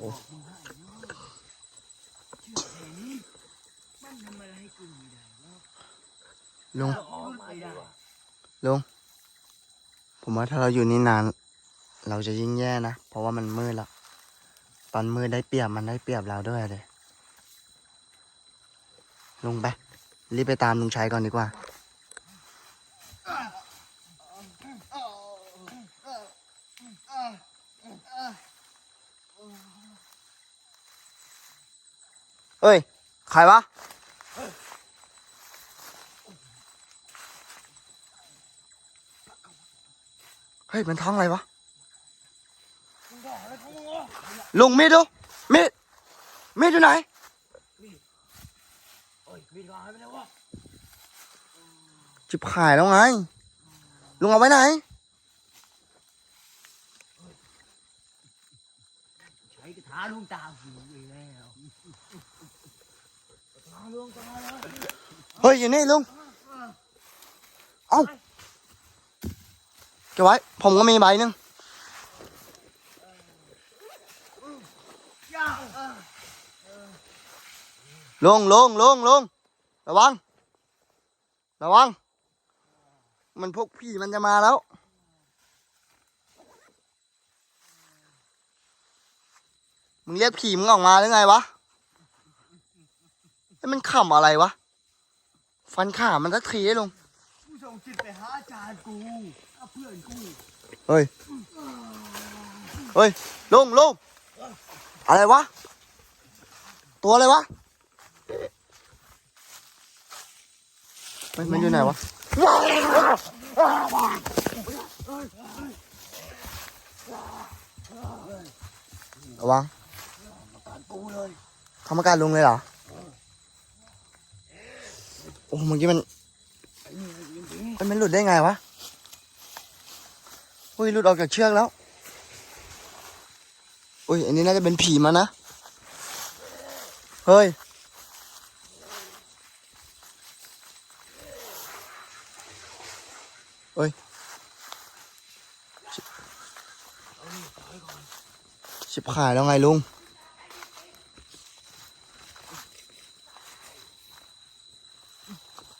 ลุงลุงผมว่าถ้าเราอยู่นี่นาน เราจะยิ่งแย่นะ เพราะว่ามันมืดล้วตอนมืดได้เปรียบมันได้เปรียบเราด้วยเลยลุงไปรีบไปตามลุงชัยก่อนดีกว่า เฮ้ย ใครวะ เฮ้ย มันท้องอะไรวะ ลุงมีดดูมีดมีดอยู่ไหนเอ้ยมีดหายแล้ววะจิบขายแล้วไง ลุงเอาไว้ไหนใช้กระถาลวงตาหูอีกแล้วกระถาลวงตาแล้ว เฮ้ยอยู่นี่ลุง เอ้าเก็บไว้ ผมก็มีใบหนึ่งลุงลุงลุงลุงระวัง ระวัง มันพวกพี่มันจะมาแล้ว มึงเรียกผีมึงออกมาหรือไงวะ ไอ้มันขำอะไรวะ ฟันขามันสักทีได้ลุงกูส่งจิตไปหาอาจารย์กูเอาเพื่อนกูเฮ้ย เฮ้ยลุงลุงอะไรวะ ตัวอะไรวะ มันมันอยู่ไหนวะ ระวังการกูเลยทำอาการลุงเลยเหรอ โอ้เมื่อกี้มันจริงมันมันหลุดได้ไงวะอุ้ยหลุดออกจากเชือกแล้วอุ้ยอันนี้น่าจะเป็นผีมานะเฮ้ยเฮ้ยชิบชิบขายแล้วไงลุง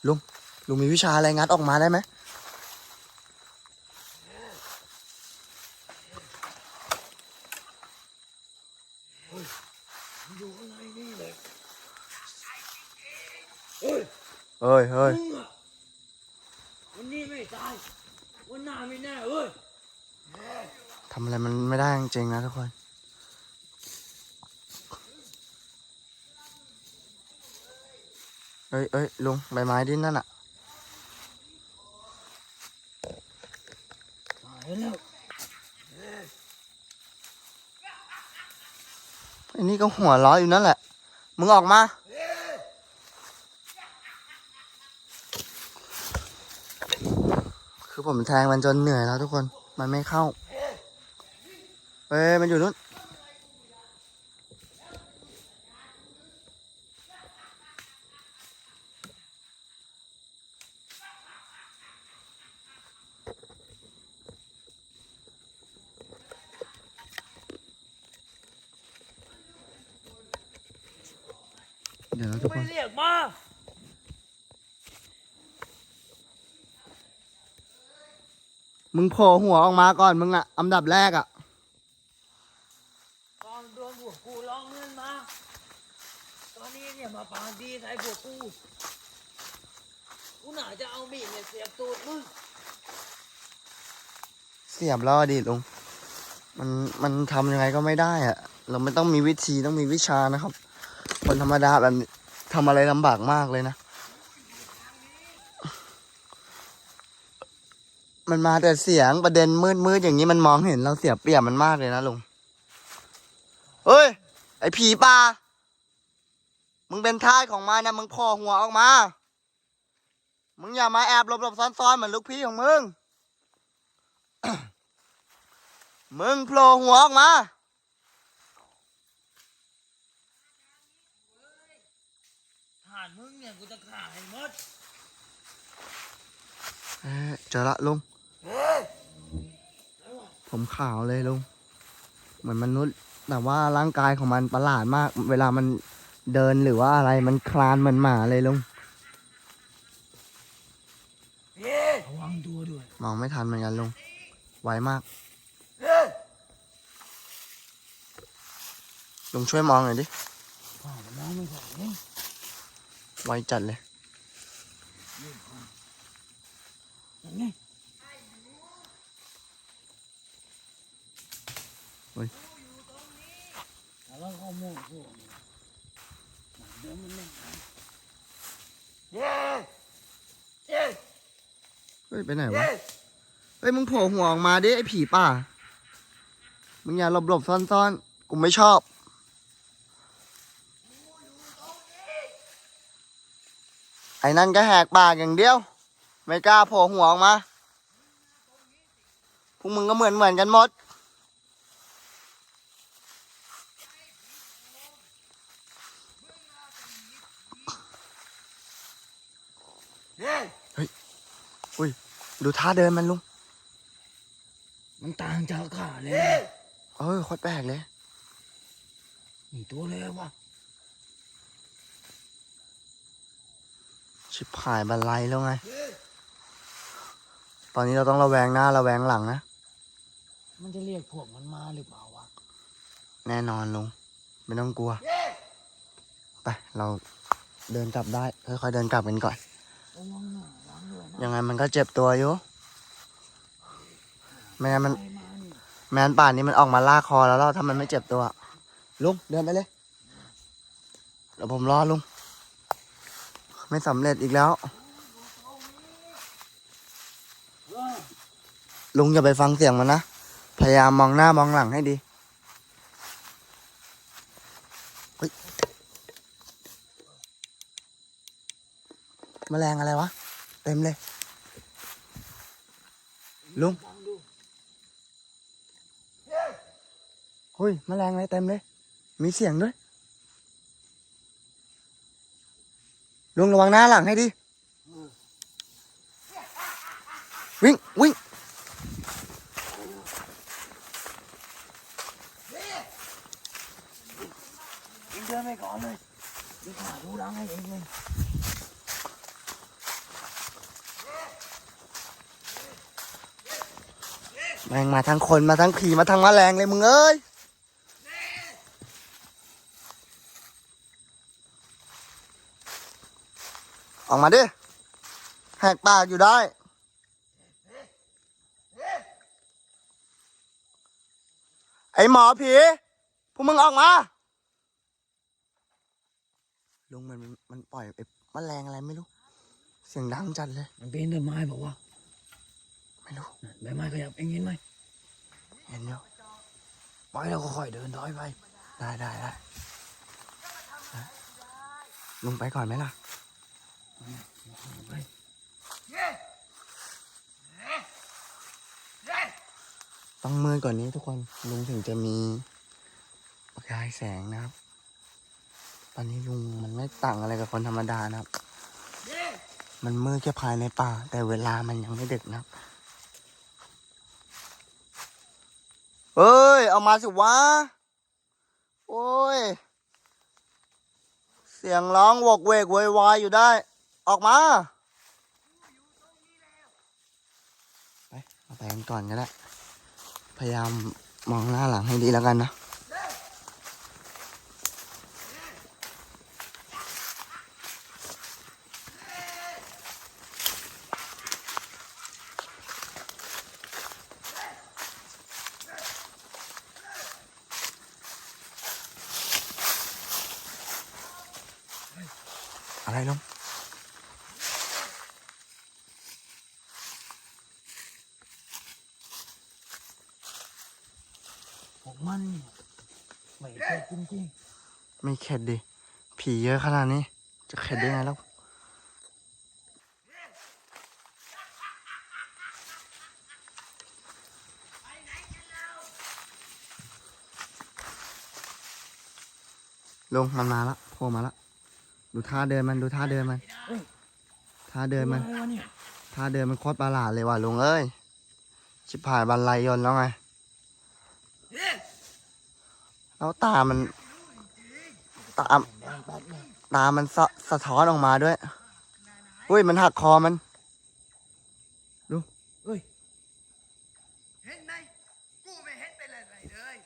ลุงลุงมีวิชาอะไรงัดออกมาได้ไหมๆอยู่ข้างในนี่เลยเฮ้ยเฮ้ยมึงอะวันนี้ไม่ตายวันหน้าไม่แน่เว้ยทำอะไรมันไม่ได้จริงๆนะทุกคน เอ้ยเอ้ยลุงใบไม้ดิ้นนั่นอะตายแล้วอันนี้ก็หัวเร้ออยู่นั่นแหละ มึงออกมา คือผมแทงมันจนเหนื่อยแล้วทุกคน มันไม่เข้าเอ้ยมันอยู่นู่น เดี๋ยวนะทุกค ไม่ น เรียกมา มึงโผล่หัวออกมาก่อนมึงอะอันดับแรกอะตอนโดนพวกกูร้องเงินมา ตอนนี้เนี่ยมาปากดีใส่พวกกู กูน่าจะเอามีดเนี่ยเสียบตูดมึง เสียบแล้วอะดิลุง มันมันทำยังไงก็ไม่ได้อะเราไม่ต้องมีวิธีต้องมีวิชานะครับ คนธรรมดาแบบนี้ทำอะไรลำบากมากเลยนะ มันมาแต่เสียงประเด็นมืดมืดๆอย่างนี้มันมองเห็นเราเสียเปรียบมันมากเลยนะลุง เฮ้ย ไอ้ผีป่า มึงเป็นทายของมันนะมึงโผล่หัวออกมา มึงอย่ามาแอบหลบๆซ่อนๆเหมือนลูกพี่ของมึง มึงโผล่หัวออกมา ฐานมึงเนี่ยกูจะฆ่าให้หมดเอ๊ะเจอละลุง ผมขาวเลยลุง เหมือนมนุษย์ แต่ว่าร่างกายของมันประหลาดมาก เวลามันเดินหรือว่าอะไรมันคลานเหมือนหมาเลยลุงเฮ้ยระวังตัวด้วย มองไม่ทันเหมือนกันลุง ไวมากเฮ้ยลุงช่วยมองหน่อยดิข้ามันมองไม่ค่อยเห็นไวจัดเลย อย่างไง เฮ้ยแล้วเขาโม่พวกมันเดินมันไม่นเย้เย้เฮ้ยไปไหนวะ เฮ้ยมึงโผล่หัวออกมาดิไอ้ผีป่า มึงอย่าหลบหลบๆซ่อนซ่อนๆกูไม่ชอบไอ้นั่นก็แหกปากอย่างเดียว ไม่กล้าโผล่หัวออกมา พวกมึงก็เหมือนเหมือนกันหมด เย้ ดูท่าเดินมันลุง มันต่างจากข้าเลย เออโคตรแปลกเลยนี่ตัวเลยวะชิบหายบันไลแล้วไง ตอนนี้เราต้องระแวงหน้าระแวงหลังนะ มันจะเรียกพวกมันมาหรือเปล่าวะ แน่นอนลุง ไม่ต้องกลัว ไป เราเดินกลับได้ ค่อยๆเดินกลับกันก่อน ระวังหน่อยระวังด้ว ยังไงมันก็เจ็บตัวอยู่ไม่งั้นมันไปมานี่แมงั้นป่านนี้มันออกมาลากคอแล้วเราถ้ามันไม่เจ็บตัว ลุงเดินไปเลยเดี๋ยวผมรอลุง ไม่สำเร็จอีกแล้ว ลุงอย่าไปฟังเสียงมันนะ พยายามมองหน้ามองหลังให้ดีเฮ้ยแมลงอะไรวะ ต็มเลย ลุงฟังดูเฮ้ยแมลงอะไรเต็มเลย มีเสียงด้วย ลุงระวังหน้าหลังให้ดีวิ่ง วิ่งเดินไปก่อนเลยดี๋ยวข้าดูหลังให้เองเลย แมงมาทั้งคนมาทั้งผีมาทั้งแมลงเลยมึงเอ้ยออกมาดิแหกปากอยู่ได้ ไอหมอผีพวกมึงออกมา ลุงมันมันปล่อยไอ้แมลงอะไรไม่รู้ เสียงดังจัดเลย มันเปีนต้นไม้บอกว่า ไม่รู้ใบไม้ขยับเองเห็นไหมเห็นอยู่ปล่อยแล้วก็ค่อยเดินถอยไปได้ได้ได้ได้ลุงไปก่อนไหมล่ะไปต้องมืดก่อนนี้ทุกคนลุงถึงจะมีประกายแสงนะครับ ตอนนี้ลุงมันไม่ต่างอะไรกับคนธรรมดานะครับ มันมืดแค่ภายในป่า แต่เวลามันยังไม่ดึกนะครับ เอ้ย เอามาสิวะ โอ้ย เสียงร้องวกเวกโวยวายอยู่ได้ ออกมา ไปเอาไปกันก่อนก็ได้ พยายามมองหน้าหลังให้ดีแล้วกันนะ อะไรลุงพวกมันเนี่ยไม่เคยจริงไม่เข็ดดิ ผีเยอะขนาดนี้ จะเข็ดได้ไงแล้วลงมันมาละโผล่มาละ ดูท่าเดินมันดูท่าเดินมันท่าๆเดินมันอะไรวะเนี่ยท่าเดินมันโคตรประหลาดเลยว่ะลุงเอ้ยชิบหายบันไลยนต์แล้วไงแล้วตามันตาแดงแป๊ดเลยตามันสะสะท้อนออกมาด้วยอุ้ยมันหักคอมันเฮ้ยเห็นไหมกูไม่เห็นเป็นอะไรเลย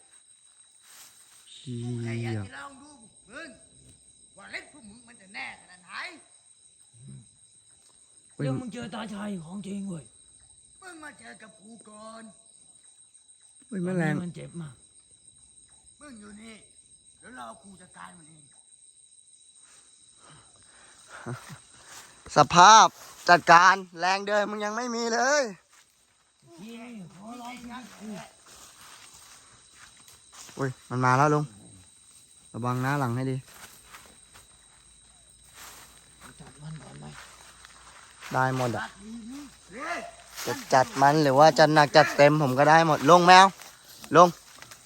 เชี่กูแค่อยาก ย จะลองดูมึงว่าเล่นพวกมึงมันจะแน่ขนาดไหน อุ้ย เดี๋ยวมึงเจอตาชายของจริงเว้ยมึงมาเจอกับกูก่อนอุ้ยแมลงตอนนี้มันเจ็บมากมึงอยู่นี่แล้วรอกูจัดการมันเองสภาพจัดการแรงเดินมึงยังไม่มีเลยพี่ขอร้องชีวิตกูอุ้ยมันมาแล้วลุงระวังหน้าหลังให้ดี จัดมันก่อนไหม ได้หมดอะตัดดีนี่เฮ้ยจะจัดมันหรือว่าจะหนักจัดเต็มผมก็ได้หมดลงแมว ลง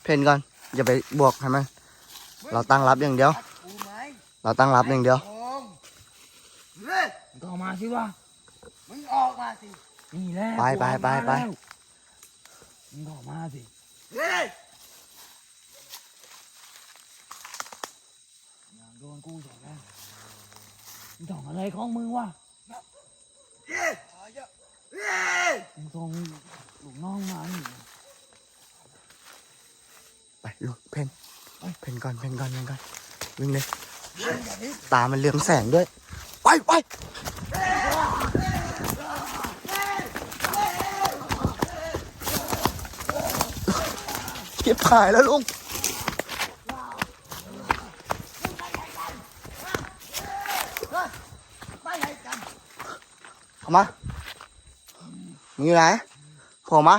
เพนก่อน อย่าไปบวกให้มัน เราตั้งรับอย่างเดียวตัดกูไหมเราตั้งรับอย่างเดียวโงเฮ้ยมึงก็ออกมาสิวะมึงออกมาสิ นี่แหละไปไปไปไปกูออกมาแล้วมึงก็ออกมาสิเฮ้ยอยากโดนกูสองแล้วมึงส่องอะไรของมึงวะ เฮ้ยเฮ้ยมึงส่งลูกน้องมานี่ไปลุงเพนเพนก่อนเพนก่อนเพนก่อนวิ่งเลยตามันเรืองแสงด้วย ไปไปเก็บผายแล้วลุง ไปไหนกัน เข้ามา มึงอยู่ไหนโผล่มา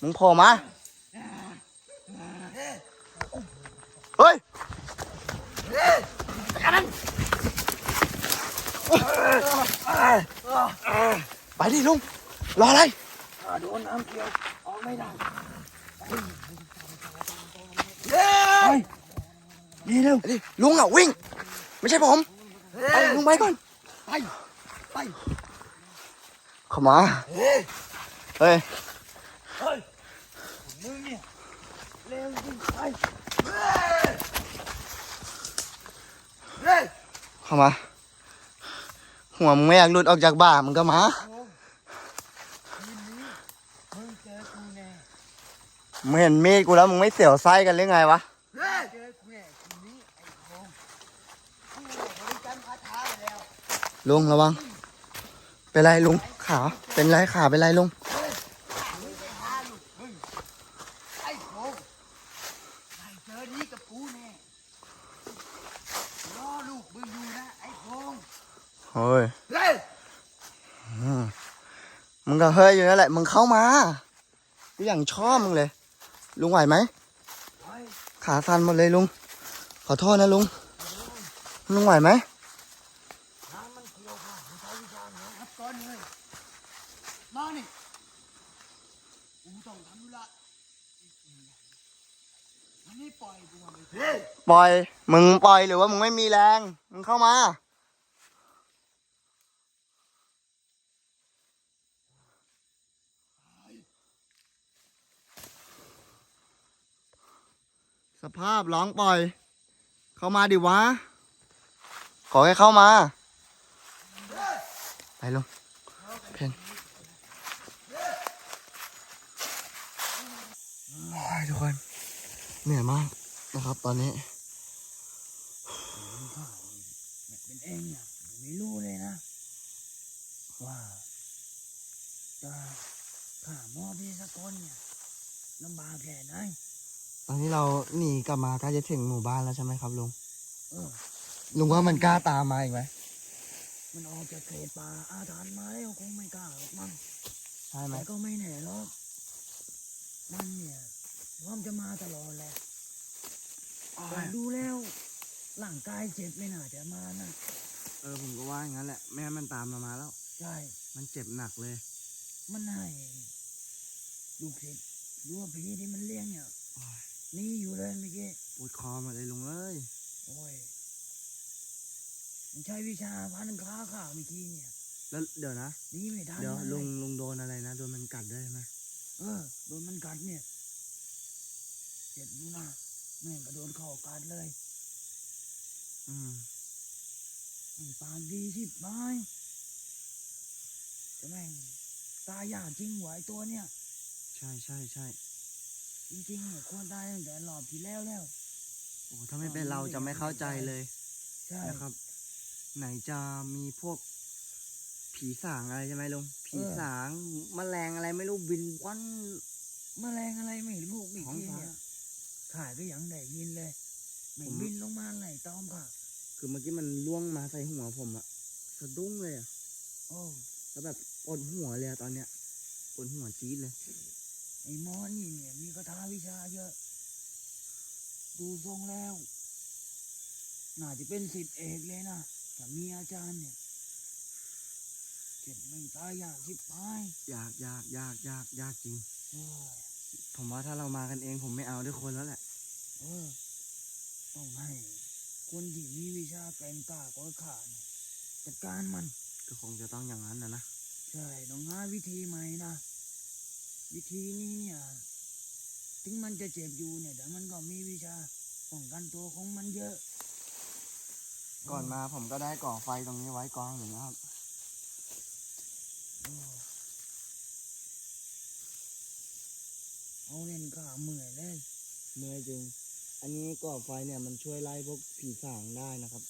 มึงโผล่มา เฮ้ยไปดิลุง รออะไร โดนน้ำเกี่ยวออกไม่ได้เฮ้ยนี่เร็วดิลุงอะวิ่ง ไม่ใช่ผม ไปลุงไปก่อน ไป ไปเข้ามาเฮ้ยเฮ้ยเฮ้ยมึงเนี่ยเร็วจริงไปเฮ้ยเข้ามา หัวมึงไม่อยากหลุดออกจากบ่ามึงก็มาโอ้ทีนี้มึงเจอกูแน่มึงเห็นมีดกูแล้วมึงไม่เสียวไส้กันหรือไงวะ เฮ้ยเจอกูแน่ทีนี้ไอ้โคงกูเนี่ยบริการคาถาไปแล้วลุงระวัง เป็นไรลุงขาเป็นไรขาเป็นไรลุงมึงไปหาลูกมึงไอ้โคงไอ้เจอดีกับกูแน่รอลูกมึงอยู่นะไอ้โคงเฮ้ยเฮ้ยอืมมึงก็เฮ้ยอยู่นั่นแหละ มึงเข้ามากูอย่างชอบมึงเลย ลุงไหวไหมไปขาสั่นหมดเลยลุง ขอโทษนะลุง ลุงไหวไหม น้ำมันเกี่ยวค่ะมึงใช้วิชาเหนือครับก่อนเลยมานี่กูต้องทำธุระอีกอย่างอันนี้ ปล่อย มึงปล่อยหรือว่ามึงไม่มีแรง มึงเข้ามา สภาพร้องปล่อย เข้ามาดิวะ ขอให้เข้ามา ไปลง เพนโอ้ยทุกคน เหนื่อยมากนะครับตอนนี้เป็นเองเนี่ยไม่รู้เลยนะ ว่าจะข้าหมอที่สกลเนี่ยลำบากแค่ไหนตอนนี้เราหนีกลับมาใกล้จะถึงหมู่บ้านแล้วใช่ไหมครับลุงเออ ลุงว่ามันกล้าตามมาอีกไหมมันออกจากเขตป่าอาถรรพ์มาแล้วคงไม่กล้าหรอกมั้งใช่ไหมแต่ก็ไม่แน่หรอกมันเนี่ย พร้อมจะมาตลอดแหละแต่ดูแล้วร่างกายเจ็บไม่น่าจะมานะเออผมก็ว่าอย่างนั้นแหละแม่มันตามเรามาแล้ว ใช่ มันเจ็บหนักเลย มันให้ลูกศิษย์หรือว่าผีที่มันเลี้ยงเนี่ยโอ้ยหนี่อยู่เลยเมื่อกี้ปวดคอหมาเลยลุงเอ้ยโอ้ยมันใช้วิชาพันค้าข่าวเมื่อกี้เนี่ย แล้วเดี๋ยวนะหนี่ไม่ทันเดี๋ยวมันลุงเยลุงโดนอะไรนะโดนมันกัดด้วยไหมเออโดนมันกัดเนี่ย เจ็บอยู่นะแม่งก็โดนเข้ากัดเลย อืมแม่งปากดีที่บายแต่แม่งตายยากจริงหวายตัวเนี่ย ใช่ใช่ใช่จริงๆเนี่ยควรตายตั้งแต่รอบที่แล้วแล้ว โอ้ถ้าไม่เป็นเราจะไม่เข้าใจเลยใช่นะครับ ไหนจะมีพวกผีสางอะไรใช่ไหมลุงผีเออสางแมลงอะไรไม่รู้บินวันแมลงอะไรไม่รู้ไม่ท้องกินฟ้า เนี่ยข้าก็ยังได้ยินเลยไม่ผมบินลงมาไหลตอมค่ะ คือเมื่อกี้มันล่วงมาใส่หัวผมอะสะดุ้งเลยอะโอ้แล้วแบบปวดหัวเลยอะตอนเนี้ยปวดหัวจี๊ดเลย ไอ้หมอนี่เนี่ย มีคาถาวิชาเยอะ ดูทรงแล้ว น่าจะเป็นสิทธิเอกเลยนะแต่มีอาจารย์เนี่ยเจ็บไม่ตายอยากที่ปายยากยากยากยากยากจริง โอ้ยผมว่าถ้าเรามากันเองผมไม่เอาด้วยคนแล้วแหละเออต้องให้ คนที่มีวิชาแกร่งกล้ากว่าข้าเนี่ยจัดการมัน ก็คงจะต้องอย่างนั้นนะนะ ใช่ต้องหาวิธีใหม่นะ วิธีนี้เนี่ย ถึงมันจะเจ็บอยู่เนี่ยแต่มันก็มีวิชาป้องกันตัวของมันเยอะ ก่อนมาผมก็ได้ก่อไฟตรงนี้ไว้กองอยู่นะครับโอ้เอาเล่นก็เมื่อยเลย เมื่อยจริง อันนี้ก่อไฟเนี่ยมันช่วยไล่พวกผีสางได้นะครับ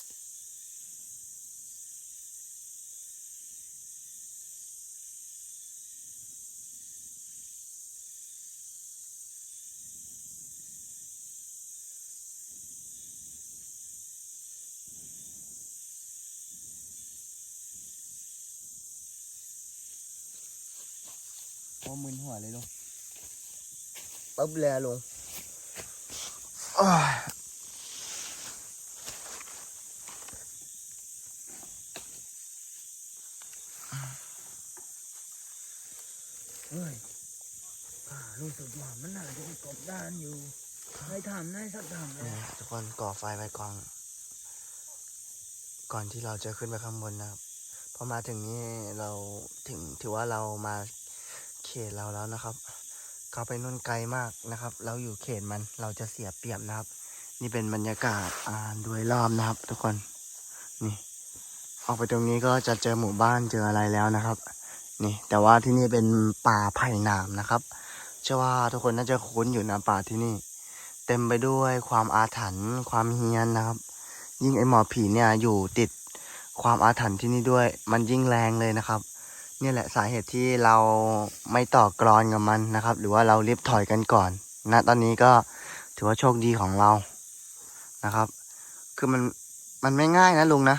โอ้มึนหัวเลยลงปั๊บแลลง เฮ้ยข้ารู้สึกว่ามันน่าจะมีกบดานอยู่ให้ทำได้สักทำเลนี่ยทุกคนก่อไฟไว้กองก่อนที่เราจะขึ้นไปข้างบนนะครับ พอมาถึงนี่เราถึงถือว่าเรามาเขตเราแล้วนะครับ เขาไปนู่นไกลมากนะครับ เราอยู่เขตมันเราจะเสียเปรียบนะครับ นี่เป็นบรรยากาศอ่าโดยรอบนะครับ ทุกคนนี่ออกไปตรงนี้ก็จะเจอหมู่บ้านเจออะไรแล้วนะครับ นี่ แต่ว่าที่นี่เป็นป่าไผ่หนามนะครับเชื่อว่าทุกคนน่าจะคุ้นอยู่นะป่าที่นี่ เต็มไปด้วยความอาถรรพ์ความเฮี้ยนนะครับ ยิ่งไอหมอผีเนี่ยอยู่ติดความอาถรรพ์ที่นี่ด้วย มันยิ่งแรงเลยนะครับ นี่ยแหละสาเหตุที่เราไม่ต่อกรอนกับมันนะครับ หรือว่าเรารีบถอยกันก่อนณตอนนี้ก็ถือว่าโชคดีของเรานะครับ คือมันมันไม่ง่ายนะลุงนะ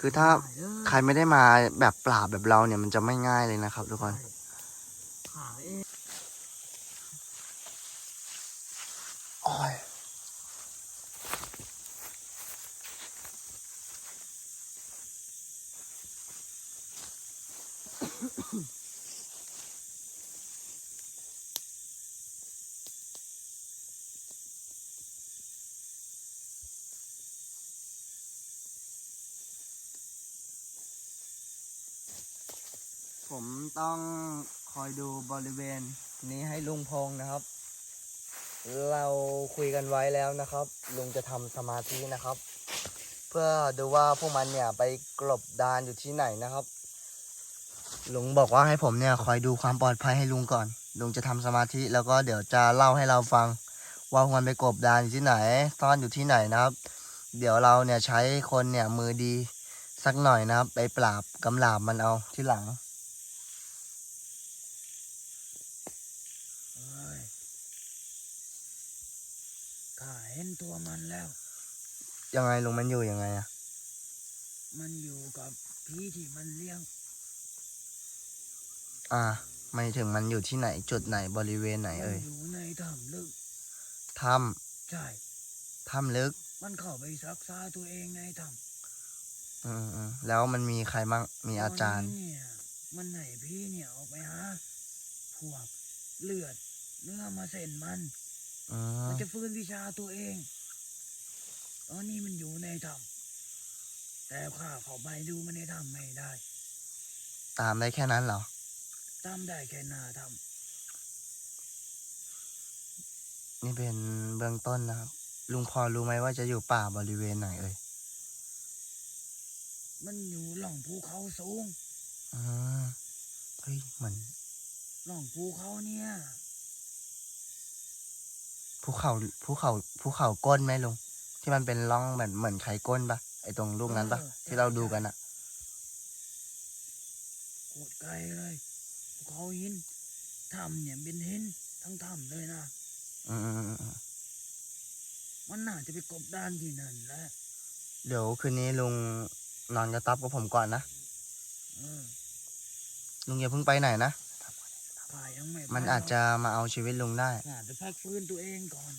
คือถ้าได้เลยใครไม่ได้มาแบบปราบแบบเราเนี่ยมันจะไม่ง่ายเลยนะครับทุกคนข้าเองโอ้ ผมต้องคอยดูบริเวณนี้ให้ลุงพงนะครับ เราคุยกันไว้แล้วนะครับ ลุงจะทำสมาธินะครับ เพื่อดูว่าพวกมันเนี่ยไปกลบดานอยู่ที่ไหนนะครับ ลุงบอกว่าให้ผมเนี่ยคอยดูความปลอดภัยให้ลุงก่อน ลุงจะทำสมาธิแล้วก็เดี๋ยวจะเล่าให้เราฟัง ว่าพวกมันไปกบดานอยู่ที่ไหนซ่อนอยู่ที่ไหนนะครับ เดี๋ยวเราเนี่ยใช้คนเนี่ยมือดีสักหน่อยนะครับ ไปปราบกำลาบมันเอาที่หลังเฮ้ยข้าเห็นตัวมันแล้ว ยังไงลุงมันอยู่ยังไงอะมันอยู่กับพี่ที่มันเลี้ยง อ่า ไม่ถึงมันอยู่ที่ไหนจุดไหนบริเวณไหนมัเอ่ยอยู่ในถ้ำลึกถ้ใช่ำถ้ำลึก มันเข้าไปซักษาตัวเองในถ้ำอืมอืมแล้วมันมีใครบ้างมีอาจารย์ตนนี้เนี่ยมันไหนพี่เนี่ยออกไปหาพวกเลือด เนื้อมาเส้นมันอืมมันจะฟื้นวิชาตัวเอง ตอนนี้มันอยู่ในถ้ำแต่ข้าเข้าไปดูมันในถ้ำไม่ได้ ตามได้แค่นั้นเหรอ ตามได้แค่หน้าถ้อนี่เป็นเบื้องต้นนะครับ ลุงพอรู้ไหมว่าจะอยู่ป่าบริเวณไหนเอ่ย มันอยู่หล่องภูเขาสูงอืมเฮ้ยเหมือนหล่องภูเขาเนี่ยภูเขาภูเขาภูเขาก้นไหมลุงที่มันเป็นร่องเหมือนเหมือนไข่ก้นปะไอตรงลูกนั้นปะที่เราดูกันอะโคตรไกลเลยภู เขาหินถ้ำเนี่ยเป็นหินทั้งถ้ำเลยนะอืมอืมอืมอืมมันน่าจะไปกบดานที่นั่นแหละเดี๋ยวคืนนี้ลุงนอนกระต๊อบกับผมก่อนนะเออลุงอย่าเพิ่งไปไหนนะข้ายังไม่ไปมันอาจจะมาเอาชีวิตลุงได้ข้าจะพักฟื้นตัวเองก่อน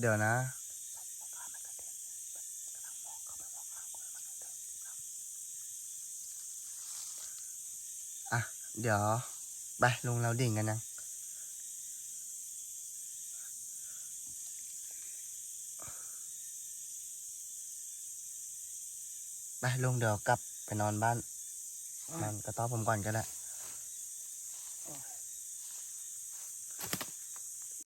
เดี๋ยวนะ เดี๋ยวไปลุงเราดิ่งกันยังไปลุงเดี๋ยวกลับไปนอนบ้านนอนกระต๊อบผมก่อนก็ได้เ